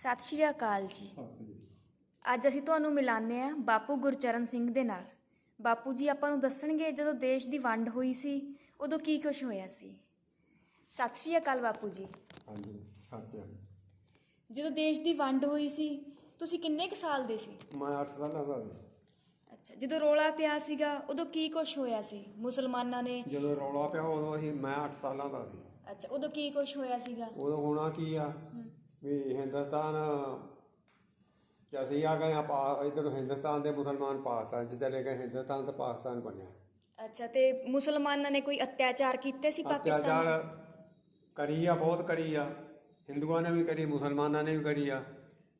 ਸਤਿ ਸ਼੍ਰੀ ਅਕਾਲ ਜੀ। ਅੱਜ ਅਸੀਂ ਤੁਹਾਨੂੰ ਮਿਲਾਨੇ ਆ ਬਾਪੂ ਗੁਰਚਰਨ ਸਿੰਘ ਦੇ ਨਾਲ। ਬਾਪੂ ਜੀ ਆਪਾਂ ਨੂੰ ਦੱਸਣਗੇ ਜਦੋਂ ਦੇਸ਼ ਦੀ ਵੰਡ ਹੋਈ ਸੀ ਉਦੋਂ ਕੀ ਕੁਝ ਹੋਇਆ ਸੀ। ਸਤਿ ਸ਼੍ਰੀ ਅਕਾਲ ਬਾਪੂ ਜੀ। ਹਾਂਜੀ ਸਤਿ ਜਦੋਂ ਦੇਸ਼ ਦੀ ਵੰਡ ਹੋਈ ਸੀ ਤੁਸੀਂ ਕਿੰਨੇ ਕੁ ਸਾਲ ਦੇ ਸੀ? ਮੈਂ 8 ਸਾਲਾਂ ਦਾ ਸੀ। ਅੱਛਾ ਜਦੋਂ ਰੋਲਾ ਪਿਆ ਸੀਗਾ ਉਦੋਂ ਕੀ ਕੁਝ ਹੋਇਆ ਸੀ ਮੁਸਲਮਾਨਾਂ ਨੇ? ਜਦੋਂ ਰੌਲਾ ਪਿਆ ਉਦੋਂ ਅਸੀਂ ਮੈਂ 8 ਸਾਲਾਂ ਦਾ ਸੀ। ਅੱਛਾ ਉਦੋਂ ਕੀ ਕੁਝ ਹੋਇਆ ਸੀਗਾ? ਉਦੋਂ ਹੋਣਾ ਕੀ ਆ? ਵੀ ਹਿੰਦੁਸਤਾਨ ਕਿ ਅਸੀਂ ਆ ਗਏ ਆਪਾਂ ਇਧਰ ਹਿੰਦੁਸਤਾਨ ਦੇ ਮੁਸਲਮਾਨ ਪਾਕਿਸਤਾਨ ਚ ਚਲੇ ਗਏ ਹਿੰਦੁਸਤਾਨ ਤੇ ਪਾਕਿਸਤਾਨ ਬਣਿਆ। ਅੱਛਾ ਤੇ ਮੁਸਲਮਾਨਾਂ ਨੇ ਕੋਈ ਅਤਿਆਚਾਰ ਕੀਤੇ ਸੀ ਪਾਕਿਸਤਾਨ ਅਤਿਆਚਾਰ ਕਰੀ ਆ ਬਹੁਤ ਕਰੀ ਆ। ਹਿੰਦੂਆਂ ਨੇ ਵੀ ਕਰੀ ਮੁਸਲਮਾਨਾਂ ਨੇ ਵੀ ਕਰੀ ਆ।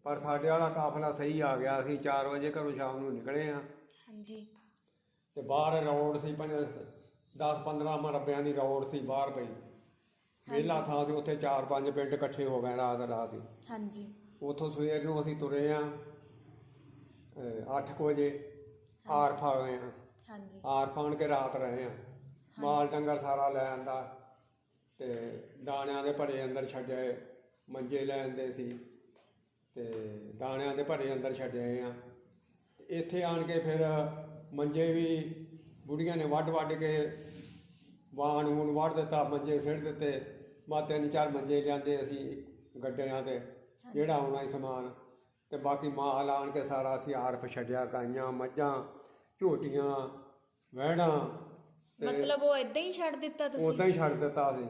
ਪਰ ਸਾਡੇ ਵਾਲਾ ਕਾਫਲਾ ਸਹੀ ਆ ਗਿਆ ਅਸੀਂ 4 ਵਜੇ ਘਰੋਂ ਸ਼ਾਮ ਨੂੰ ਨਿਕਲੇ ਆ ਹਾਂਜੀ। ਤੇ ਬਾਹਰ ਰੋਡ ਸੀ 10 15 ਮਰਬਿਆਂ ਦੀ ਰੋਡ ਸੀ ਬਾਹਰ ਪਈ। ਵਿਹਲਾ ਥਾਂ ਤੇ ਉੱਥੇ 4-5 ਪਿੰਡ ਇਕੱਠੇ ਹੋ ਗਏ ਰਾਤ ਰਾਤ ਹੀ। ਹਾਂਜੀ। ਉੱਥੋਂ ਸਵੇਰ ਨੂੰ ਅਸੀਂ ਤੁਰੇ ਆ 8 ਵਜੇ ਆਰ ਫਾ ਗਏ ਆ। ਹਾਂਜੀ। ਆਰ ਫਾਣ ਕੇ ਰਾਤ ਰਹੇ ਆ। ਮਾਲ ਡੰਗਰ ਸਾਰਾ ਲੈ ਆਂਦਾ ਤੇ ਦਾਣਿਆਂ ਦੇ ਭਰੇ ਅੰਦਰ ਛੱਡੇ ਮੰਜੇ ਲੈ ਆਂਦੇ ਸੀ ਤੇ ਦਾਣਿਆਂ ਦੇ ਭਰੇ ਅੰਦਰ ਛੱਡੇ ਆ। ਇੱਥੇ ਆਣ ਕੇ ਫਿਰ ਮੰਜੇ ਵੀ ਬੁੜੀਆਂ ਨੇ ਵੱਢ ਵੱਢ ਕੇ ਵਾਹਣ ਵੂਣ ਵੱਢ ਦਿੱਤਾ ਮੰਜੇ ਸਿੱਟ ਦਿੱਤੇ ਮਾ ਤਿੰਨ ਚਾਰ ਮੰਜੇ ਲਿਆਂਦੇ ਅਸੀਂ ਗੱਡਿਆਂ ਤੇ ਜਿਹੜਾ ਆਉਣਾ ਸੀ ਸਮਾਨ। ਤੇ ਬਾਕੀ ਮਾਲ ਆਣ ਕੇ ਸਾਰਾ ਅਸੀਂ ਆਰਫ ਛੱਡਿਆ ਗਾਈਆਂ ਮੱਝਾਂ ਝੋਟੀਆਂ ਵਹਿੜਾਂ ਤੇ ਮਤਲਬ ਉਹ ਇਦਾਂ ਹੀ ਛੱਡ ਦਿੱਤਾ ਤੁਸੀਂ? ਉਦਾਂ ਹੀ ਛੱਡ ਦਿੱਤਾ ਸੀ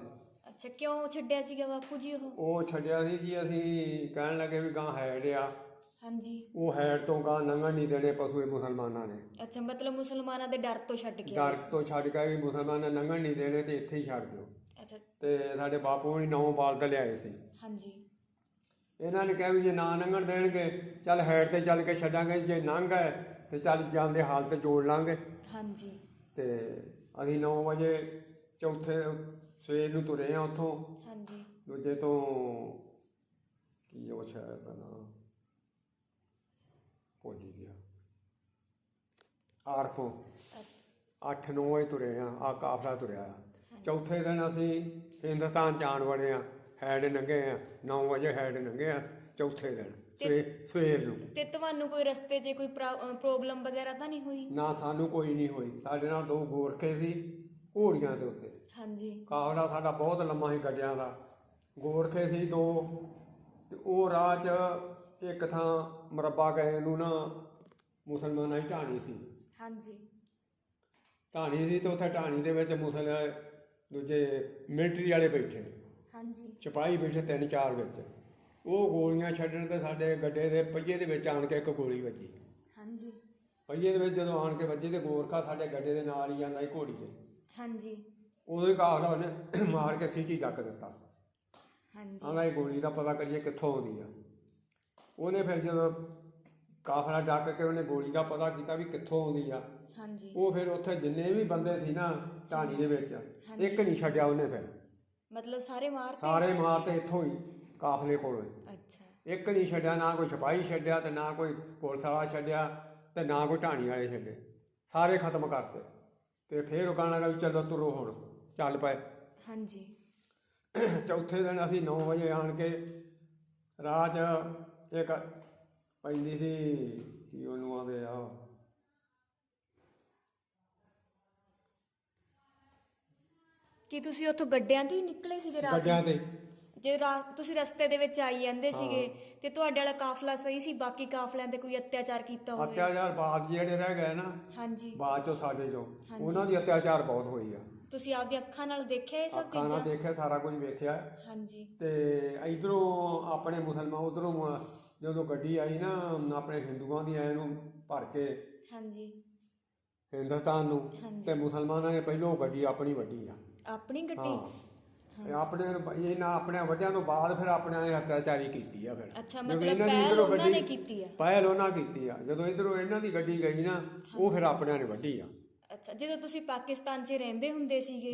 ਅੱਛਾ ਕਿਉਂ ਛੱਡਿਆ ਸੀਗਾ ਬਾਪੂ ਜੀ ਉਹ? ਉਹ ਛੱਡਿਆ ਸੀ ਜੀ ਅਸੀਂ ਕਹਿਣ ਲੱਗੇ ਵੀ ਗਾਂ ਹੈਡ ਆ ਹਾਂਜੀ। ਉਹ ਹੈਡ ਤੋਂ ਗਾਂ ਲੰਘਣ ਨਹੀਂ ਦੇਣੇ ਪਸ਼ੂ ਇਹ ਮੁਸਲਮਾਨਾਂ ਨੇ। ਅੱਛਾ ਮਤਲਬ ਮੁਸਲਮਾਨਾਂ ਦੇ ਡਰ ਤੋਂ ਛੱਡ ਕੇ ਡਰ ਤੋਂ ਛੱਡ ਕੇ ਵੀ ਮੁਸਲਮਾਨਾਂ ਨੇ ਨਹੀਂ ਦੇਣੇ ਤੇ ਇੱਥੇ ਹੀ ਛੱਡ ਦਿਓ। ਅੱਛਾ। ਤੇ ਸਾਡੇ ਬਾਪੂ ਨੇ ਨੌ ਬਾਲਦ ਲਿਆਏ ਸੀ। ਹਾਂਜੀ। ਇਹਨਾਂ ਨੇ ਕਿਹਾ ਵੀ ਜੇ ਨਾ ਲੰਘਣ ਦੇਣਗੇ ਚੱਲ ਹੈਡ ਤੇ ਚੱਲ ਕੇ ਛੱਡਾਂਗੇ ਜੇ ਲੰਘ ਗਏ ਤੇ ਚੱਲ ਜਾਂਦੇ ਹਾਲ ਤੇ ਜੋੜ ਲਾਂਗੇ। ਹਾਂਜੀ। ਤੇ ਅਸੀਂ 9 ਵਜੇ ਚੌਥੇ ਸਵੇਰ ਨੂੰ ਤੁਰੇ ਆ ਉੱਥੋਂ। ਹਾਂਜੀ। ਦੂਜੇ ਤੋਂ ਕੀ ਉਹ ਸ਼ਹਿਰ ਦਾ ਨਾਮ ਭੁੱਲ ਹੀ ਗਿਆ। ਆਰਫੋਂ ਅੱਛਾ 8-9 ਵਜੇ ਤੁਰੇ ਆ ਆ ਕਾਫਲਾ ਤੁਰਿਆ ਆ। ਚੌਥੇ ਦਿਨ ਅਸੀਂ ਹਿੰਦੁਸਤਾਨ ਜਾਣ ਵੜੇ ਆ ਹੈਡ ਨੰਗੇ ਆ 9 ਵਜੇ ਹੈਡ ਨੰਗੇ ਆ ਚੌਥੇ ਦਿਨ। ਸਵੇਰ ਨੂੰ। ਤੇ ਤੁਹਾਨੂੰ ਕੋਈ ਰਸਤੇ 'ਚ ਕੋਈ ਪ੍ਰੋਬਲਮ ਵਗੈਰਾ ਤਾਂ ਨਹੀਂ ਹੋਈ? ਨਾ ਸਾਨੂੰ ਕੋਈ ਨਹੀਂ ਹੋਈ। ਸਾਡੇ ਨਾਲ ਦੋ ਗੋਰਖੇ ਸੀ ਘੋੜੀਆਂ ਦੇ ਉੱਤੇ ਹਾਂਜੀ। ਕਾਫਲਾ ਸਾਡਾ ਬਹੁਤ ਲੰਮਾ ਸੀ ਗੱਡਿਆਂ ਦਾ। ਗੋਰਖੇ ਸੀ ਦੋ ਤੇ ਉਹ ਰਾਹ 'ਚ ਇੱਕ ਥਾਂ ਮਰੱਬਾ ਗਏ ਨੂੰ ਨਾ ਮੁਸਲਮਾਨਾਂ ਦੀ ਢਾਣੀ ਸੀ। ਹਾਂਜੀ। ਢਾਣੀ ਸੀ ਤੇ ਉੱਥੇ ਢਾਣੀ ਦੇ ਵਿੱਚ ਮੁਸਲ ਦੂਜੇ ਮਿਲਟਰੀ ਵਾਲੇ ਬੈਠੇ। ਹਾਂਜੀ। ਸਿਪਾਹੀ ਬੈਠੇ ਤਿੰਨ ਚਾਰ ਵਿੱਚ। ਉਹ ਗੋਲੀਆਂ ਛੱਡਣ ਤੇ ਸਾਡੇ ਗੱਡੇ ਦੇ ਪਹੀਏ ਦੇ ਵਿੱਚ ਆਣ ਕੇ ਇੱਕ ਗੋਲੀ ਵੱਜੀ। ਹਾਂਜੀ। ਪਹੀਏ ਦੇ ਵਿੱਚ ਜਦੋਂ ਆਣ ਕੇ ਵੱਜੀ ਤੇ ਗੋਰਖਾ ਸਾਡੇ ਗੱਡੇ ਦੇ ਨਾਲ ਹੀ ਜਾਂਦਾ ਸੀ ਘੋੜੀ ਦੇ ਹਾਂਜੀ। ਉਦੋਂ ਹੀ ਕਾਹਲਾ ਉਹਨੇ ਮਾਰ ਕੇ ਸੀਟੀ ਡੱਕ ਦਿੱਤਾ। ਹਾਂਜੀ। ਆਂਦਾ ਇਹ ਗੋਲੀ ਦਾ ਪਤਾ ਕਰੀਏ ਕਿੱਥੋਂ ਆਉਂਦੀ ਆ। ਉਹਨੇ ਫਿਰ ਜਦੋਂ ਕਾਫਲਾ ਡੱਕ ਕੇ ਉਹਨੇ ਗੋਲੀ ਦਾ ਪਤਾ ਕੀਤਾ ਵੀ ਕਿੱਥੋਂ ਆਉਂਦੀ ਆ ਹਾਂਜੀ। ਉਹ ਫਿਰ ਉੱਥੇ ਜਿੰਨੇ ਵੀ ਬੰਦੇ ਸੀ ਨਾ ਢਾਣੀ ਦੇ ਵਿੱਚ ਇੱਕ ਨਹੀਂ ਛੱਡਿਆ ਉਹਨੇ ਫਿਰ। ਮਤਲਬ ਸਾਰੇ ਮਾਰਤੇ ਸਾਰੇ ਮਾਰ ਤੇ ਇੱਥੋਂ ਹੀ ਕਾਫਲੇ ਕੋਲੋਂ ਹੀ। ਅੱਛਾ। ਇੱਕ ਨਹੀਂ ਛੱਡਿਆ ਨਾ ਕੋਈ ਸਿਪਾਹੀ ਛੱਡਿਆ ਤੇ ਨਾ ਕੋਈ ਪੁਲਿਸ ਵਾਲਾ ਛੱਡਿਆ ਤੇ ਨਾ ਕੋਈ ਢਾਣੀ ਵਾਲੇ ਛੱਡੇ। ਸਾਰੇ ਖਤਮ ਕਰਤੇ। ਤੇ ਫਿਰ ਉਹ ਕਹਿਣ ਲੱਗਾ ਵੀ ਚਲੋ ਤੁਰੋ ਹੁਣ ਚੱਲ ਪਏ। ਹਾਂਜੀ। ਚੌਥੇ ਦਿਨ ਅਸੀਂ 9 ਵਜੇ ਆਣ ਕੇ 'ਚ ਇੱਕ ਪੈਂਦੀ ਸੀ ਕੀ ਉਹਨੂੰ ਆਂਦੇ ਆ? ਕੀ ਤੁਸੀਂ ਉੱਥੋਂ ਗੱਡਿਆਂ ਤੇ ਹੀ ਨਿਕਲੇ ਸੀਗੇ ਰਾਤ ਗੱਡਿਆਂ ਤੇ। ਜੇ ਰਾਤ ਤੁਸੀਂ ਰਸਤੇ ਦੇ ਵਿੱਚ ਆਈ ਜਾਂਦੇ ਸੀਗੇ ਤੇ ਤੁਹਾਡੇ ਵਾਲਾ ਕਾਫਲਾ ਸਹੀ ਸੀ ਬਾਕੀ ਕਾਫਲਿਆਂ ਤੇ ਕੋਈ ਅਤਿਆਚਾਰ ਕੀਤਾ ਹੋਵੇ? ਅਤਿਆਚਾਰ ਬਾਅਦ ਜਿਹੜੇ ਰਹਿ ਗਏ ਨਾ ਹਾਂਜੀ। ਬਾਅਦ ਚੋਂ ਸਾਡੇ ਚੋਂ। ਹਾਂਜੀ। ਉਹਨਾਂ ਦੀ ਅਤਿਆਚਾਰ ਬਹੁਤ ਹੋਈ ਆ। ਤੁਸੀਂ ਆਪਦੀ ਅੱਖਾਂ ਨਾਲ ਦੇਖਿਆ ਇਹ ਸਭ ਅੱਖਾਂ ਨਾਲ ਚੀਜ਼ਾਂ? ਦੇਖਿਆ ਸਾਰਾ ਕੁਝ ਵੇਖਿਆ। ਹਾਂਜੀ। ਤੇ ਇਧਰੋਂ ਆਪਣੇ ਮੁਸਲਮਾਨ ਉਧਰੋਂ ਜਦੋਂ ਗੱਡੀ ਆਈ ਨਾ ਆਪਣੇ ਹਿੰਦੂਆਂ ਦੀ ਆਏ ਨੂੰ ਭਰ ਕੇ ਹਾਂਜੀ। ਹਿੰਦੁਸਤਾਨ ਨੂੰ ਹਾਂਜੀ। ਤੇ ਮੁਸਲਮਾਨਾਂ ਨੇ ਪਹਿਲੋਂ ਗੱਡੀ ਆਪਣੀ ਵੱਡੀ ਆ। ਆਪਣੀ ਗੱਡੀ? ਹਾਂ। ਇਹ ਆਪਣੇ ਇਹ ਨਾ ਆਪਣੇ ਵੱਡਿਆਂ ਤੋਂ ਬਾਅਦ ਫਿਰ ਆਪਣੇ ਨੇ ਅਤਿਆਚਾਰੀ ਕੀਤੀ ਆ ਫਿਰ। ਅੱਛਾ, ਮਤਲਬ ਇਹਨਾਂ ਦੀ ਪਹਿਲ ਇੱਧਰੋਂ ਉਹਨਾਂ ਗੱਡੀ- ਨੇ ਕੀਤੀ ਆ। ਪਹਿਲ ਉਹਨਾਂ ਕੀਤੀ ਆ। ਜਦੋਂ ਇਧਰੋਂ ਇਹਨਾਂ ਦੀ ਗੱਡੀ ਗਈ ਨਾ ਉਹ ਫਿਰ ਆਪਣਿਆਂ ਨੇ ਵੱਢੀ ਆ। ਅੱਛਾ ਜਦੋਂ ਤੁਸੀਂ ਪਾਕਿਸਤਾਨ 'ਚ ਰਹਿੰਦੇ ਹੁੰਦੇ ਸੀਗੇ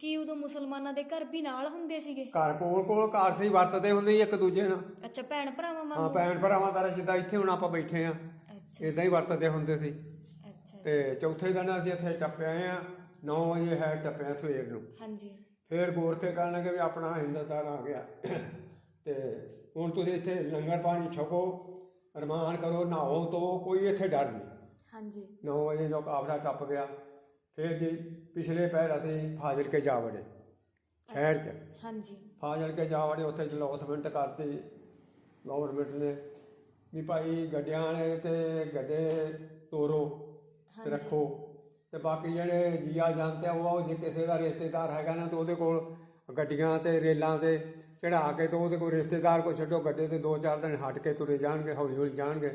ਕੀ ਉਦੋਂ ਮੁਸਲਮਾਨਾਂ ਦੇ ਘਰ ਵੀ ਨਾਲ ਹੁੰਦੇ ਸੀਗੇ? ਘਰ ਕੋਲ ਕੋਲ ਘਰ ਸੀ ਵਰਤਦੇ ਹੁੰਦੇ ਸੀ ਇੱਕ ਦੂਜੇ ਨਾਲ। ਅੱਛਾ ਭੈਣ ਭਰਾਵਾਂ ਹਾਂ ਵਾਂਗੂ ਭੈਣ ਭਰਾਵਾਂ ਦਾ ਜਿੱਦਾਂ ਇੱਥੇ ਹੁਣ ਆਪਾਂ ਬੈਠੇ ਆ ਅੱਛਾ। ਇਦਾਂ ਹੀ ਵਰਤਦੇ ਹੁੰਦੇ ਸੀ। ਅੱਛਾ ਤੇ ਚੌਥੇ ਦਿਨ ਅਸੀਂ ਇੱਥੇ ਟੱਪੇ ਆ 9 ਵਜੇ ਹੈ ਟੱਪਿਆ ਸਵੇਰ ਨੂੰ। ਹਾਂਜੀ। ਫਿਰ ਗੋਰਖੇ ਲੱਗੇ ਵੀ ਆਪਣਾ ਹਿੰਦੁਸਤਾਨ ਆ ਗਿਆ। ਤੇ ਹੁਣ ਤੁਸੀਂ ਇੱਥੇ ਲੰਗਰ ਪਾਣੀ ਛਕੋ ਰਮਾਨ ਕਰੋ ਨਹਾਓ ਤੋਂ ਕੋਈ ਇੱਥੇ ਡਰ ਨਹੀਂ। ਹਾਂਜੀ। 9 ਵਜੇ ਜੋ ਕਾਫਲਾ ਟੱਪ ਗਿਆ ਫਿਰ ਜੀ ਪਿਛਲੇ ਪੈਰ ਅਸੀਂ ਫਾਜ਼ਿਲ ਕੇ ਜਾ ਵੜੇ ਸ਼ਹਿਰ 'ਚ। ਹਾਂਜੀ। ਫਾਜ਼ਿਲ ਕੇ ਜਾ ਵੜੇ ਉੱਥੇ ਜਲੋਸਮੈਂਟ ਕਰਤੀ ਗਵਰਨਮੈਂਟ ਨੇ ਵੀ ਭਾਈ ਗੱਡਿਆਂ ਵਾਲੇ ਤੇ ਗੱਡੇ ਤੋਰੋ ਤੇ। ਰੱਖੋ। ਤੇ ਬਾਕੀ ਜਿਹੜੇ ਜੀਆ ਜਾਂਦੇ ਆ ਉਹ ਜੇ ਕਿਸੇ ਦਾ ਰਿਸ਼ਤੇਦਾਰ ਹੈਗਾ ਨਾ ਤੇ ਉਹਦੇ ਕੋਲ ਗੱਡੀਆਂ ਤੇ ਰੇਲਾਂ ਤੇ ਚੜਾ ਕੇ ਤੇ ਉਹਦੇ ਕੋਲ ਰਿਸ਼ਤੇਦਾਰ ਕੋ ਛੱਡੋ ਗੱਡੇ ਤੇ ਦੋ ਚਾਰ ਦਿਨ ਹਟ ਕੇ ਤੁਰੇ ਜਾਣਗੇ ਹੌਲੀ ਹੌਲੀ ਜਾਣਗੇ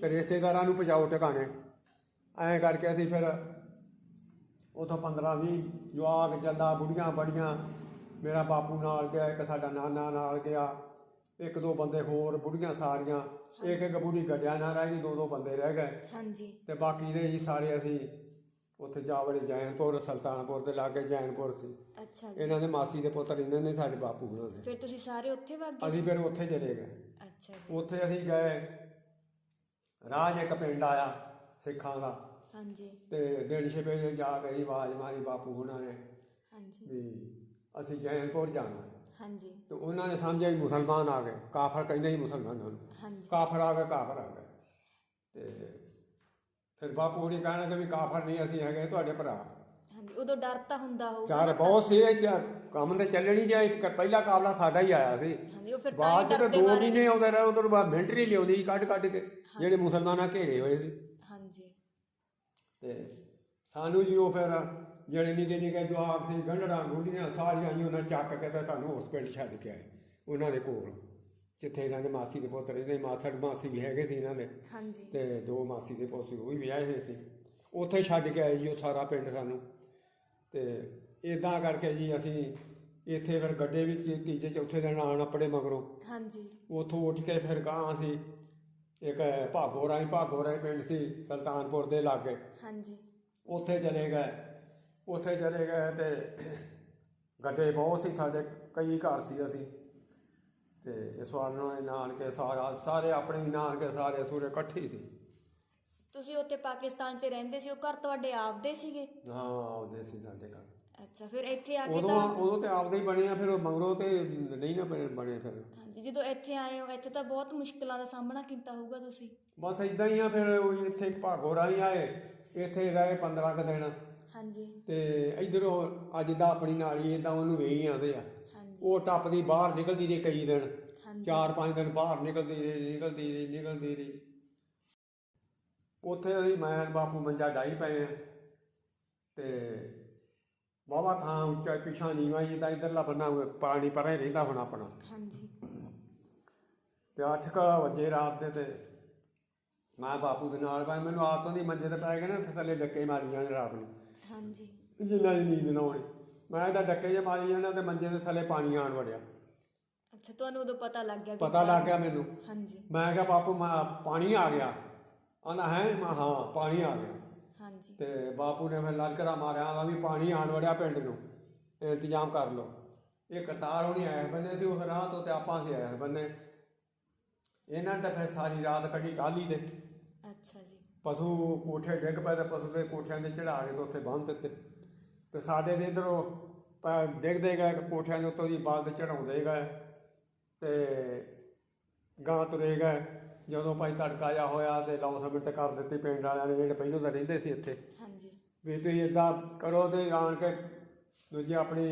ਤੇ ਰਿਸ਼ਤੇਦਾਰਾਂ ਨੂੰ ਪਹੁੰਚਾਓ ਟਿਕਾਣੇ। ਐਂ ਕਰਕੇ ਅਸੀਂ ਫਿਰ ਉਥੋਂ 15 20 ਜਵਾਕ ਜੱਲਾ ਬੁੜੀਆਂ ਬੜੀਆਂ ਮੇਰਾ ਬਾਪੂ ਨਾਲ ਗਿਆ ਇੱਕ ਸਾਡਾ ਨਾਨਾ ਨਾਲ ਗਿਆ। ਇੱਕ ਦੋ ਬੰਦੇ ਹੋਰ ਬੁੜੀਆਂ ਸਾਰੀਆਂ। ਇੱਕ ਇੱਕ ਬੁੜੀ ਗੱਡਿਆਂ ਨਾਲ ਰਹਿ ਗਈ ਦੋ ਦੋ ਬੰਦੇ ਰਹਿ ਗਏ। ਹਾਂਜੀ। ਤੇ ਬਾਕੀ ਦੇ ਜੀ ਸਾਰੇ ਅਸੀਂ ਉੱਥੇ ਜਾ ਵੜੇ ਜੈਨਪੁਰ ਸੁਲਤਾਨਪੁਰ ਦੇ ਲਾਗੇ ਜੈਨਪੁਰ ਸੀ। ਅੱਛਾ ਜੀ। ਇਹਨਾਂ ਦੇ ਮਾਸੀ ਦੇ ਪੁੱਤਰ ਇਹਨਾਂ ਨੇ ਸਾਡੇ ਬਾਪੂ ਹੋਣਾ ਦੇ। ਫਿਰ ਤੁਸੀਂ ਸਾਰੇ ਉੱਥੇ ਵਗ ਗਏ ਅਸੀਂ ਫਿਰ ਉੱਥੇ ਚਲੇ ਗਏ। ਅੱਛਾ ਜੀ। ਉੱਥੇ ਅਸੀਂ ਗਏ। ਰਾਜ ਇੱਕ ਪਿੰਡ ਆਇਆ। ਸਿੱਖਾਂ ਦਾ ਹਾਂਜੀ। ਤੇ ਦਿਨ ਛਪੇ ਜਾ ਕੇ ਹੀ ਆਵਾਜ਼ ਮਾਰੀ ਬਾਪੂ ਉਹਨਾਂ ਨੇ ਹਾਂਜੀ। ਵੀ ਅਸੀਂ ਜੈਨਪੁਰ ਜਾਣਾ। ਹੈ। ਹਾਂਜੀ। ਤੇ ਉਹਨਾਂ ਨੇ ਸਮਝਿਆ ਵੀ ਮੁਸਲਮਾਨ ਆ ਗਏ। ਕਾਫਰ ਕਹਿੰਦੇ ਹੀ ਮੁਸਲਮਾਨਾਂ ਨੂੰ ਹਾਂਜੀ। ਕਾਫਰ ਆ ਗਏ ਕਾਫਰ ਆ ਗਏ। ਤੇ ਫਿਰ ਬਾਪੂ ਹੁਣੀ ਕਹਿਣ ਲੱਗੇ ਵੀ ਕਾਫਰ ਨਹੀਂ ਅਸੀਂ ਹੈਗੇ ਤੁਹਾਡੇ ਭਰਾ। ਹਾਂਜੀ ਉਦੋਂ ਡਰ ਤਾਂ ਹੁੰਦਾ ਹੋਊਗਾ ਚਾਰ ਨਾ ਬਹੁਤ ਸੀ ਇਹ ਚ- ਕੰਮ ਤੇ ਚੱਲਣੀ ਜਾਂ ਇੱਕ ਪਹਿਲਾ ਕਾਬਲਾ ਸਾਡਾ ਹੀ ਆਇਆ ਸੀ। ਹਾਂਜੀ ਉਹ ਫਿਰ ਤਾਂ ਬਾਅਦ ਹੀ ਚ ਤਾਂ ਡਰਦੇ ਦੋ ਮਾਰੇ। ਮਹੀਨੇ ਆਉਂਦੇ ਰਹੇ ਉਧਰ ਬਾਅਦ ਮਿਲਟਰੀ ਲਿਆਉਂਦੀ ਸੀ ਕੱਢ ਕੱਢ ਕੇ ਜਿਹੜੇ ਮੁਸਲਮਾਨਾਂ ਘੇਰੇ ਹੋਏ ਸੀ। ਤੇ ਸਾਨੂੰ ਜੀ ਉਹ ਫਿਰ ਜਿਹੜੇ ਨਿੱਕੇ ਨਿੱਕੇ ਜਵਾਕ ਸੀ ਗੰਢੜਾਂ ਗੁੰਡੀਆਂ ਸਾਰੀਆਂ ਹੀ ਉਹਨਾਂ ਚੱਕ ਕੇ ਤੇ ਸਾਨੂੰ ਉਸ ਪਿੰਡ ਛੱਡ ਕੇ ਆਏ ਉਹਨਾਂ ਦੇ ਕੋਲ। ਜਿੱਥੇ ਇਹਨਾਂ ਦੇ ਮਾਸੀ ਦੇ ਪੁੱਤ ਰਹਿੰਦੇ ਮਾਸੜ ਮਾਸੀ ਵੀ ਹੈਗੇ ਸੀ ਇਹਨਾਂ ਦੇ। ਹਾਂਜੀ। ਤੇ ਦੋ ਮਾਸੀ ਦੇ ਪੁੱਤ ਸੀ ਉਹ ਵੀ ਵਿਆਹੇ ਹੋਏ ਸੀ। ਉੱਥੇ ਛੱਡ ਕੇ ਆਏ ਜੀ ਉਹ ਸਾਰਾ ਪਿੰਡ ਸਾਨੂੰ। ਤੇ ਇਦਾਂ ਕਰਕੇ ਜੀ ਅਸੀਂ ਇੱਥੇ ਫਿਰ ਗੱਡੇ ਵਿੱਚ ਤੀਜੇ ਚੌਥੇ ਦਿਨ ਆਣ ਆਪਣੇ ਮਗਰੋਂ। ਹਾਂਜੀ। ਉਥੋਂ ਉੱਠ ਕੇ ਫਿਰ ਗਾਂ ਅਸੀਂ ਇੱਕ ਭਾਗੋ ਰਾਈ ਭਾਗੋ ਰਾਈ ਪਿੰਡ ਸੀ ਸੁਲਤਾਨਪੁਰ ਦੇ ਲਾਗੇ। ਹਾਂਜੀ। ਉੱਥੇ ਚਲੇ ਗਏ। ਉੱਥੇ ਚਲੇ ਗਏ ਤੇ ਗੱਡੇ ਬਹੁਤ ਸੀ ਸਾਡੇ ਕਈ ਘਰ ਸੀ ਅਸੀਂ। ਤੇ ਇਸ ਵਾਰ ਦੇ ਨਾਨਕੇ ਸਾਰਾ ਸਾਰੇ ਆਪਣੇ ਨਾਨਕੇ ਸਾਰੇ ਸੂਰੇ ਇਕੱਠੇ ਸੀ। ਤੁਸੀਂ ਉੱਥੇ ਪਾਕਿਸਤਾਨ 'ਚ ਰਹਿੰਦੇ ਸੀ ਉਹ ਘਰ ਤੁਹਾਡੇ ਆਪਦੇ ਸੀਗੇ? ਹਾਂ ਆਉਂਦੇ ਸੀ ਸਾਡੇ ਘਰ। ਅੱਛਾ ਫਿਰ ਇੱਥੇ ਆ ਕੇ ਉਦੋਂ ਤਾਂ ਉਦੋਂ ਤੇ ਆਪਦੇ ਹੀ ਬਣੇ ਆ ਫਿਰ ਉਹ ਮਗਰੋਂ ਤੇ ਨਹੀਂ ਨਾ ਬਣੇ- ਬਣੇ ਫਿਰ। ਹਾਂਜੀ ਜਦੋਂ ਇੱਥੇ ਆਏ ਹੋ ਇੱਥੇ ਤਾਂ ਬਹੁਤ ਮੁਸ਼ਕਲਾਂ ਦਾ ਸਾਹਮਣਾ ਕੀਤਾ ਹੋਊਗਾ ਤੁਸੀਂ। ਬਸ ਇਦਾਂ ਹੀ ਆ ਫਿਰ ਉਹ ਇੱਥੇ ਭਾਗੋ ਰਾਈ ਆਏ ਇੱਥੇ ਰਹੇ 15 ਕੁ ਦਿਨ। ਹਾਂਜੀ। ਤੇ ਇਧਰੋਂ ਅੱਜ ਦਾ ਆਪਣੀ ਨਾਲੀ ਇਦਾਂ ਉਹਨੂੰ ਵੇਈ ਆਂਦੇ ਆ। ਹਾਂਜੀ। ਉਹ ਟੱਪਦੀ ਬਾਹਰ ਨਿਕਲਦੀ ਰਹੀ ਕਈ ਦਿਨ ਹਾਂਜੀ। ਚਾਰ ਪੰਜ ਦਿਨ ਬਾਹਰ ਨਿਕਲਦੀ ਰਹੀ ਨਿਕਲਦੀ ਰਹੀ ਨਿਕਲਦੀ ਰਹੀ ਉੱਥੇ ਅਸੀਂ ਮੈਂ ਬਾਪੂ ਮੰਜਾ ਡਾਈ ਪਏ ਆ। ਤੇ ਬਾਬਾ ਥਾਂ ਉੱਚਾ ਪਿਛਾਂ ਨੀਵਾਂ ਜੀ ਤਾਂ ਇਧਰਲਾ ਬੰਨਾ ਪਾਣੀ ਪਰੇ ਰਹਿੰਦਾ ਹੁਣ ਆਪਣਾ। ਹਾਂਜੀ। ਤੇ ਅੱਠ ਕੁ ਵਜੇ ਰਾਤ ਦੇ ਤੇ ਮੈਂ ਬਾਪੂ ਦੇ ਨਾਲ ਪਾ ਮੈਨੂੰ ਆਦਤ ਨਹੀਂ ਮੰਜੇ ਤੇ ਪੈ ਗਏ ਨਾ ਉੱਥੇ ਥੱਲੇ ਡੱਕੇ ਮਾਰੀ ਜਾਣੇ ਰਾਤ ਨੂੰ। ਹਾਂਜੀ। ਜਿੰਨਾ ਦੀ ਨੀਂਦ ਨਾ ਆਉਣੀ ਮੈਂ ਤਾਂ ਡੱਕੇ ਜੇ ਮਾਰੀ ਜਾਣਾ ਤੇ ਮੰਜੇ ਦੇ ਥੱਲੇ ਪਾਣੀ ਆਣ ਵੜਿਆ। ਅੱਛਾ ਤੁਹਾਨੂੰ ਉਦੋਂ ਪਤਾ ਲੱਗ ਗਿਆ ਵੀ ਪਤਾ ਲੱਗ ਗਿਆ ਮੈਨੂੰ। ਹਾਂਜੀ। ਮੈਂ ਕਿਹਾ ਬਾਪੂ ਮੈਂ ਪਾਣੀ ਆ ਗਿਆ। ਆਂਦਾ ਹੈ? ਮੈਂ ਹਾਂ ਪਾਣੀ ਆ ਗਿਆ। ਹਾਂਜੀ। ਤੇ ਬਾਪੂ ਨੇ ਫਿਰ ਲਲਕਰਾ ਮਾਰਿਆ ਵੀ ਪਾਣੀ ਆਣ ਵੜਿਆ ਪਿੰਡ ਨੂੰ। ਇੰਤਜ਼ਾਮ ਕਰ ਲਓ। ਇਹ ਕਰਤਾਰ ਹੋਣੀ ਆਇਆ ਬੰਨੇ ਸੀ ਉਸ ਰਾਹ ਤੋਂ ਤੇ ਆਪਾਂ ਸੀ ਆਇਆ ਬੰਨੇ ਇਹਨਾਂ ਨੇ ਤਾਂ ਫਿਰ ਸਾਰੀ ਰਾਤ ਕੱਢੀ ਟਾਲੀ ਤੇ। ਅੱਛਾ ਜੀ। ਪਸ਼ੂ ਕੋਠੇ ਡਿੱਗ ਪਏ ਤੇ ਪਸ਼ੂ ਦੇ ਕੋਠਿਆਂ ਦੇ ਚੜਾ ਕੇ ਤੇ ਉੱਥੇ ਬੰਨ੍ਹ ਦਿੱਤੇ। ਤੇ ਸਾਡੇ ਦੇ ਇਧਰੋਂ ਡਿੱਗਦੇ ਗਏ ਕੋਠਿਆਂ ਦੇ ਉੱਤੋਂ ਦੀ ਬਲਦ ਚੜਾਉਂਦੇ ਗਏ। ਤੇ ਗਾਂ ਤੁਰੇ ਗਏ। ਜਦੋਂ ਭਾਈ ਤੜਕਾ ਜਾ ਹੋਇਆ ਤੇ ਲੌਸਮੈਂਟ ਕਰ ਦਿੱਤੀ ਪਿੰਡ ਵਾਲਿਆਂ ਨੇ ਜਿਹੜੇ ਪਹਿਲਾਂ ਤਾਂ ਰਹਿੰਦੇ ਸੀ ਇੱਥੇ। ਹਾਂਜੀ। ਵੀ ਤੁਸੀਂ ਇਦਾਂ ਕਰੋ ਤੇ ਆਣ ਕੇ ਦੂਜੀ ਆਪਣੀ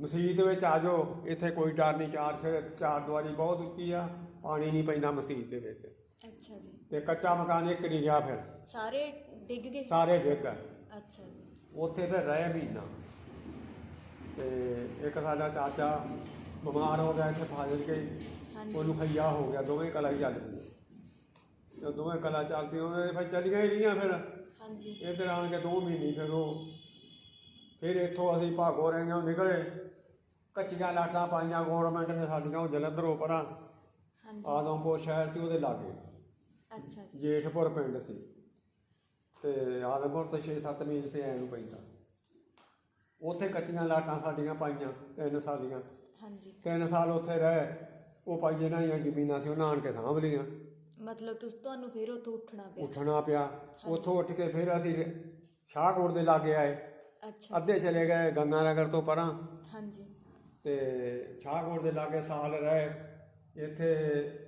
ਮਸਜਿਦ ਵਿੱਚ ਆ ਜਾਓ। ਇੱਥੇ ਕੋਈ ਡਰ ਨਹੀਂ ਚਾਰ ਫਿਰ ਚਾਰ ਦੁਆਰੀ ਬਹੁਤ ਉੱਚੀ ਆ ਪਾਣੀ ਨਹੀਂ ਪੈਂਦਾ ਮਸਜਿਦ ਦੇ ਵਿੱਚ। ਅੱਛਾ ਜੀ। ਤੇ ਕੱਚਾ ਮਕਾਨ ਇੱਕ ਨਹੀਂ ਗਿਆ ਫਿਰ। ਸਾਰੇ ਡਿੱਗ ਗਏ? ਸਾਰੇ ਡਿੱਗ। ਗਏ ਅੱਛਾ ਜੀ। ਉੱਥੇ ਫਿਰ ਰਹੇ ਮਹੀਨਾ ਤੇ ਇੱਕ ਸਾਡਾ ਚਾਚਾ ਬਿਮਾਰ ਹੋ ਗਿਆ ਇੱਥੇ ਫਾਜ਼ਿਲ ਕੇ ਉਹਨੂੰ ਖਈਆ ਹੋ ਗਿਆ ਦੋਵੇਂ ਕਲਾ ਹੀ ਚੱਲ ਪਈਆਂ ਤੇ ਦੋਵੇਂ ਕਲਾ ਚੱਲ ਪਈ ਉਹਦੇ ਫਿਰ ਚੱਲੀਆਂ ਹੀ ਰਹੀਆਂ ਫਿਰ। ਹਾਂਜੀ। ਇੱਧਰ ਆਣ ਕੇ ਦੋ ਮਹੀਨੇ ਫਿਰ ਉਹ ਫਿਰ ਇੱਥੋਂ ਅਸੀਂ ਭਾਗੋ ਰਹੀਆਂ ਨਿਕਲੇ। ਕੱਚੀਆਂ ਲਾਟਾਂ ਪਾਈਆਂ ਗਵਰਨਮੈਂਟ ਨੇ ਸਾਡੀਆਂ ਉਹ ਜਲੰਧਰੋਂ ਪਰਾਂ ਹਾਂਜੀ। ਆਦਮਪੁਰ ਸ਼ਹਿਰ ਸੀ ਉਹਦੇ ਲਾਗੇ। ਅੱਛਾ ਜੀ। ਜੇਠਪੁਰ ਪਿੰਡ ਸੀ। ਤੇ ਆਦਮਪੁਰ ਤੋਂ 6-7 ਮੀਲ ਤੇ ਐਂ ਨੂੰ ਪੈਂਦਾ। ਉੱਥੇ ਕੱਚੀਆਂ ਲਾਟਾਂ ਸਾਡੀਆਂ ਪਾਈਆਂ ਤਿੰਨ ਸਾਲੀਆਂ ਹਾਂਜੀ। ਤਿੰਨ ਸਾਲ ਉੱਥੇ ਰਹੇ ਉਹ ਭਾਈ ਜਿਹਨਾਂ ਦੀਆਂ ਜ਼ਮੀਨਾਂ ਸੀ ਉਹਨਾਂ ਆਣ ਕੇ ਸਾਂਭ ਲਈਆਂ। ਮਤਲਬ ਤੁਸੀਂ ਤੁਹਾਨੂੰ ਫਿਰ ਉੱਥੋਂ ਉੱਠਣਾ ਪਿਆ? ਉੱਠਣਾ ਪਿਆ। ਉੱਥੋਂ ਉੱਠ ਕੇ ਫਿਰ ਅਸੀਂ ਸ਼ਾਹਕੋਟ ਦੇ ਲਾਗੇ ਆਏ। ਅੱਛਾ। ਅੱਧੇ ਚਲੇ ਗਏ ਗੰਗਾ ਨਗਰ ਤੋਂ ਪਰਾਂ। ਹਾਂਜੀ। ਤੇ ਸ਼ਾਹਕੋਟ ਦੇ ਲਾਗੇ ਸਾਲ ਰਹੇ। ਇੱਥੇ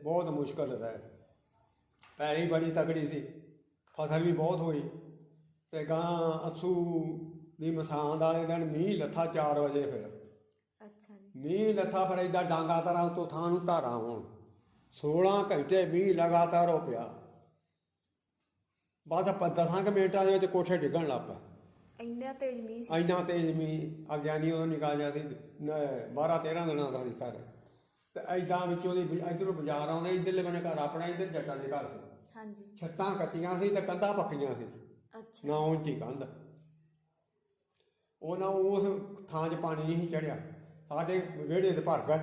ਬਹੁਤ ਮੁਸ਼ਕਲ ਹੈ ਪੈਲੀ ਬੜੀ ਤਕੜੀ ਸੀ। ਫਸਲ ਵੀ ਬਹੁਤ ਹੋਈ। ਤੇ ਗਾਂ ਅਸੂ ਦੀ ਮਸਾਂ ਵਾਲੇ ਦਿਨ ਮੀਂਹ ਲੱਥਾ 4 ਵਜੇ ਫਿਰ। ਮੀਂਹ ਲੱਥਾ ਫਿਰ ਏਦਾਂ ਡਾਂਗਾ ਤਰ੍ਹਾਂ ਤੋਂ ਥਾਂ ਨੂੰ ਧਾਰਾਂ ਹੋਣ। 16 ਘੰਟੇ ਮੀਂਹ ਲਗਾਤਾਰ ਹੋ ਪਿਆ। ਬਸ 10 ਮਿੰਟਾਂ ਦੇ ਵਿੱਚ ਕੋਠੇ ਡਿੱਗਣ ਲੱਗ ਪਿਆ ਇੰਨਾ ਤੇਜ਼ ਮੀਂਹ ਸੀ। ਇੰਨਾ ਤੇਜ਼ ਮੀਂਹ ਆ ਗਿਆਨੀ ਉਦੋਂ ਨਿਕਾਲ ਜਾ ਸੀ। 12 13 ਦਿਨਾਂ ਦਾ ਸੀ ਘਰ ਤੇ ਐਦਾਂ ਵਿੱਚੋਂ ਦੀ ਇਧਰੋਂ ਬਾਜ਼ਾਰ ਆਉਂਦੇ ਇਧਰਲੇ ਬੰਨੇ ਘਰ ਆਪਣਾ ਇਧਰ ਜੱਟਾਂ ਦੇ ਘਰ ਸੀ। ਹਾਂਜੀ। ਛੱਤਾਂ ਕੱਚੀਆਂ ਸੀ ਤੇ ਕੰਧਾਂ ਪੱਕੀਆਂ ਸੀ। ਅੱਛਾ। ਨਾ ਉੱਚੀ ਕੰਧ। ਉਹਨਾਂ ਉਸ ਥਾਂ 'ਚ ਪਾਣੀ ਨਹੀਂ ਚੜਿਆ ਸਾਡੇ ਵਿਹੜੇ ਤੇ ਭਰ ਗਿਆ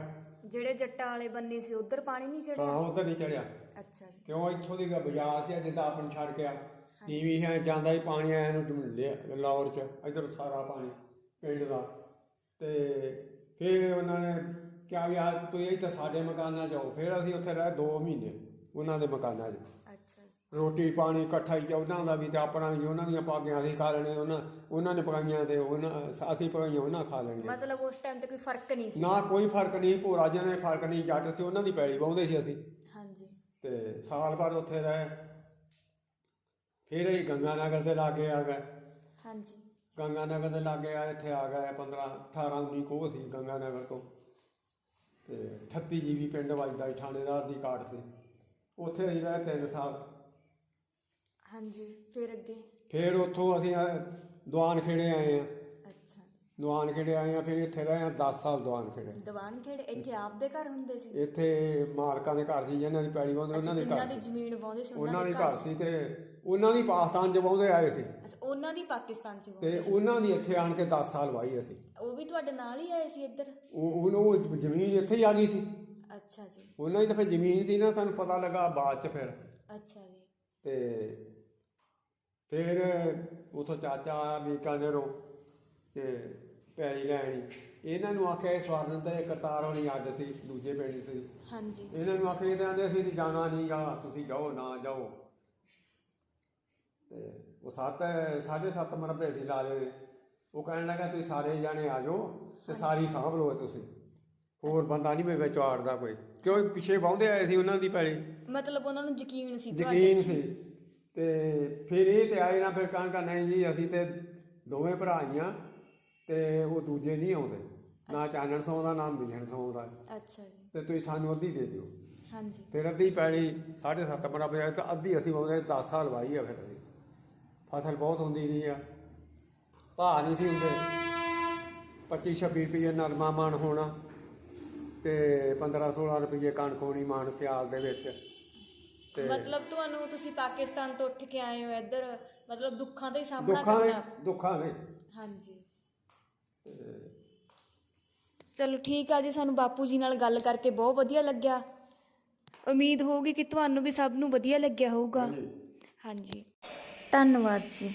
ਜਿਹੜੇ ਜੱਟਾਂ ਵਾਲੇ ਬੰਨੇ ਸੀ ਉਧਰ ਪਾਣੀ ਨਹੀਂ ਹਾਂ ਚੜਿਆ ਉੱਧਰ ਨਹੀਂ ਚੜਿਆ। ਅੱਛਾ ਜੀ। ਕਿਉਂ? ਇੱਥੋਂ ਦੀ ਗਾ ਬਾਜ਼ਾਰ ਸੀ ਜਿੱਦਾਂ ਆਪਣ ਛੱਡ ਗਿਆ ਟੀਵੀ ਹੈ ਜਾਂਦਾ ਹੀ ਪਾਣੀ ਆਇਆ ਨੂੰ ਢੂੰਡ ਲਿਆ ਲਾਹੌਰ ਚ ਇਧਰ ਸਾਰਾ ਪਾਣੀ ਪਿੰਡ ਦਾ। ਤੇ ਫਿਰ ਉਹਨਾਂ ਨੇ ਕਿਹਾ ਵੀ ਆ ਤੁਸੀਂ ਇੱਥੇ ਸਾਡੇ ਮਕਾਨਾਂ 'ਚ ਆਓ। ਫਿਰ ਅਸੀਂ ਉੱਥੇ ਰਹੇ 2 ਮਹੀਨੇ ਉਹਨਾਂ ਦੇ ਮਕਾਨਾਂ 'ਚ। ਅੱਛਾ ਜੀ। ਰੋਟੀ ਪਾਣੀ ਇਕੱਠਾ ਹੀ ਉਹਨਾਂ ਦਾ ਵੀ ਤੇ ਆਪਣਾ ਵੀ ਉਹਨਾਂ ਦੀਆਂ ਪਾਗੀਆਂ ਅਸੀਂ ਖਾ ਲੈਣੇ ਉਹਨਾਂ ਉਹਨਾਂ ਨੇ ਪਕਾਈਆਂ ਤੇ ਉਹਨਾਂ ਅਸੀਂ ਪਕਾਈਆਂ ਉਹਨਾਂ ਖਾ ਲੈਣੀਆਂ ਮਤਲਬ ਉਸ ਟਾਈਮ ਤੇ ਕੋਈ ਫ਼ਰਕ ਨਹੀਂ ਸੀ। ਨਾ ਕੋਈ ਫ਼ਰਕ ਨਹੀਂ ਭੋਰਾ ਜਿਹਨਾਂ ਨੇ ਫ਼ਰਕ ਨਹੀਂ ਜੱਟ ਸੀ ਉਹਨਾਂ ਦੀ ਪੈੜੀ ਵਾਹੁੰਦੇ ਸੀ ਅਸੀਂ। ਹਾਂਜੀ। ਤੇ ਸਾਲ ਭਰ ਉੱਥੇ ਰਹੇ। ਫਿਰ ਅਸੀਂ ਗੰਗਾ ਨਗਰ ਦੇ ਲਾਗੇ ਆ ਗਏ। ਹਾਂਜੀ। ਗੰਗਾ ਨਗਰ ਦੇ ਲਾਗੇ ਆ ਇੱਥੇ ਆ ਗਏ 15 18 19 ਕੋਹ ਸੀ ਗੰਗਾ ਨਗਰ ਤੋਂ ਤੇ 38 ਜੀਵੀ ਪਿੰਡ ਵੱਜਦਾ ਥਾਣੇਦਾਰ ਦੀ ਕਾਟ ਸੀ ਉੱਥੇ ਅਸੀਂ ਰਹੇ 3 ਸਾਲ। ਹਾਂਜੀ ਫਿਰ ਅੱਗੇ? ਫਿਰ ਉੱਥੋਂ ਅਸੀਂ ਦੁਆਨ ਖੇੜੇ ਆਏ ਆ। ਅੱਛਾ ਦੁਆਨ ਖੇੜੇ ਆਏ ਆ ਫਿਰ ਇੱਥੇ ਰਹੇ ਆ 10 ਸਾਲ ਦੁਆਨ ਖੇੜੇ। ਦੀਵਾਨ ਖੇੜੇ ਇੱਥੇ ਆਪਦੇ ਘਰ ਹੁੰਦੇ ਸੀ? ਇੱਥੇ ਮਾਲਕਾਂ ਦੇ ਘਰ ਸੀ ਜਿਹਨਾਂ ਦੀ ਪੈੜੀ ਵਾਉਂਦੇ ਉਹਨਾਂ ਦੇ ਜਿਨ੍ਹਾਂ ਘਰ ਦੀ ਜ਼ਮੀਨ ਵਾਉਂਦੇ ਸੀ ਉਹਨਾਂ ਦੇ ਘਰ ਸੀ? ਤੇ ਉਹਨਾਂ ਦੀ ਪਾਕਿਸਤਾਨ ਚ ਵਾਉਂਦੇ ਆਏ ਸੀ। ਅੱਛਾ ਉਹਨਾਂ ਦੀ ਪਾਕਿਸਤਾਨ ਚ ਤੇ ਵਾਹੁੰਦੇ ਉਹਨਾਂ ਦੀ ਇੱਥੇ ਆਣ ਕੇ 10 ਸਾਲ ਵਾਹੀ ਅਸੀਂ। ਉਹ ਵੀ ਤੁਹਾਡੇ ਨਾਲ ਹੀ ਆਏ ਸੀ ਇੱਧਰ? ਉਹ ਉਹਨੂੰ ਉਹ ਜ਼ਮੀਨ ਇੱਥੇ ਹੀ ਆ ਗਈ ਸੀ। ਅੱਛਾ ਜੀ। ਉਹਨਾਂ ਦੀ ਤਾਂ ਫਿਰ ਜ਼ਮੀਨ ਸੀ ਨਾ ਸਾਨੂੰ ਪਤਾ ਲੱਗਾ ਬਾਅਦ ਚ ਫਿਰ। ਅੱਛਾ ਜੀ। ਤੇ ਫਿਰ ਉਥੋਂ ਚਾਚਾ ਆਇਆ ਬੀਕਾਨੇਰੋਂ ਤੇ ਪੈਲੀ ਲੈਣੀ। ਇਹਨਾਂ ਨੂੰ ਆਖਿਆ ਇਹ ਸਵਰਨ ਤੇ ਕਰਤਾਰ ਹੋਣੀ ਅੱਡ ਸੀ ਦੂਜੇ ਪਿੰਡ ਸੀ। ਹਾਂਜੀ। ਇਹਨਾਂ ਨੂੰ ਆਖਿਆ ਇਹਦੇ ਆਂਦੇ ਅਸੀਂ ਜਾਣਾ ਨਹੀਂਗਾ ਤੁਸੀਂ ਜਾਓ ਨਾ ਜਾਓ। ਤੇ ਉਹ ਸੱਤ ਸਾਢੇ ਸੱਤ ਮਰਬੇ ਸੀ ਲਾਲੇ ਦੇ। ਉਹ ਕਹਿਣ ਲੱਗਾ ਤੁਸੀਂ ਸਾਰੇ ਜਾਣੇ ਆ ਜਾਓ ਤੇ ਸਾਰੀ ਸਾਂਭ ਲਓ ਤੁਸੀਂ। ਹੋਰ ਬੰਦਾ ਨਹੀਂ ਮੇਰੇ ਵਿੱਚ ਆੜਦਾ ਕੋਈ। ਕਿਉਂ ਪਿੱਛੇ ਵਾਹੁੰਦੇ ਆਏ ਸੀ ਉਹਨਾਂ ਦੀ ਪੈਲੀ? ਮਤਲਬ ਉਹਨਾਂ ਨੂੰ ਯਕੀਨ ਸੀ ਤੁਹਾਡੇ ਯਕੀਨ ਸੀ। ਤੇ ਫਿਰ ਇਹ ਤੇ ਆਏ ਨਾ ਫਿਰ ਕਹਿਣ ਨਹੀਂ ਜੀ ਅਸੀਂ ਤੇ ਦੋਵੇਂ ਭਰਾ ਹੀ ਆ ਤੇ ਉਹ ਦੂਜੇ ਨਹੀਂ ਆਉਂਦੇ। ਨਾ ਚਾਨਣ ਸੌਂਦਾ ਨਾ ਮਿਲਣ ਸੌਂਦਾ ਅੱਛਾ ਜੀ। ਤੇ ਤੁਸੀਂ ਸਾਨੂੰ ਅੱਧੀ ਦੇ ਦਿਓ। ਹਾਂਜੀ। ਫਿਰ ਅੱਧੀ ਪੈਲੀ 7.5 ਮਰਾ ਪਿਆ ਤਾਂ ਅੱਧੀ ਅਸੀਂ ਪਾਉਂਦੇ 10 ਸਾਲ ਵਾਹੀ ਆ ਫਿਰ ਅਸੀਂ। ਫਸਲ ਬਹੁਤ ਹੁੰਦੀ ਰਹੀ ਆ। ਭਾਅ ਨਹੀਂ ਸੀ ਹੁੰਦੇ। 25 26 ਰੁਪਏ ਨਰਮਾ ਮਣ ਹੋਣਾ ਤੇ 15 16 ਰੁਪਏ ਕਣਕ ਹੋਣੀ ਮਣ ਸਿਆਲ ਦੇ ਵਿੱਚ। ਤੇ ਮਤਲਬ ਤੁਹਾਨੂੰ ਤੁਸੀਂ ਪਾਕਿਸਤਾਨ ਤੋਂ ਉੱਠ ਕੇ ਆਏ ਹੋ ਇੱਧਰ ਮਤਲਬ ਦੁੱਖਾਂ ਦਾ ਹੀ ਸਾਹਮਣਾ ਦੁੱਖਾਂ ਕਰਨਾ। ਦੁੱਖਾਂ ਦੇ। ਹਾਂਜੀ। ਚਲੋ ਠੀਕ ਆ ਜੀ ਸਾਨੂੰ ਬਾਪੂ ਜੀ ਨਾਲ ਗੱਲ ਕਰਕੇ ਬਹੁਤ ਵਧੀਆ ਲੱਗਿਆ। ਉਮੀਦ ਹੋਊਗੀ ਕਿ ਤੁਹਾਨੂੰ ਵੀ ਸਭ ਨੂੰ ਵਧੀਆ ਲੱਗਿਆ ਹੋਊਗਾ। ਹਾਂਜੀ। ਧੰਨਵਾਦ ਜੀ।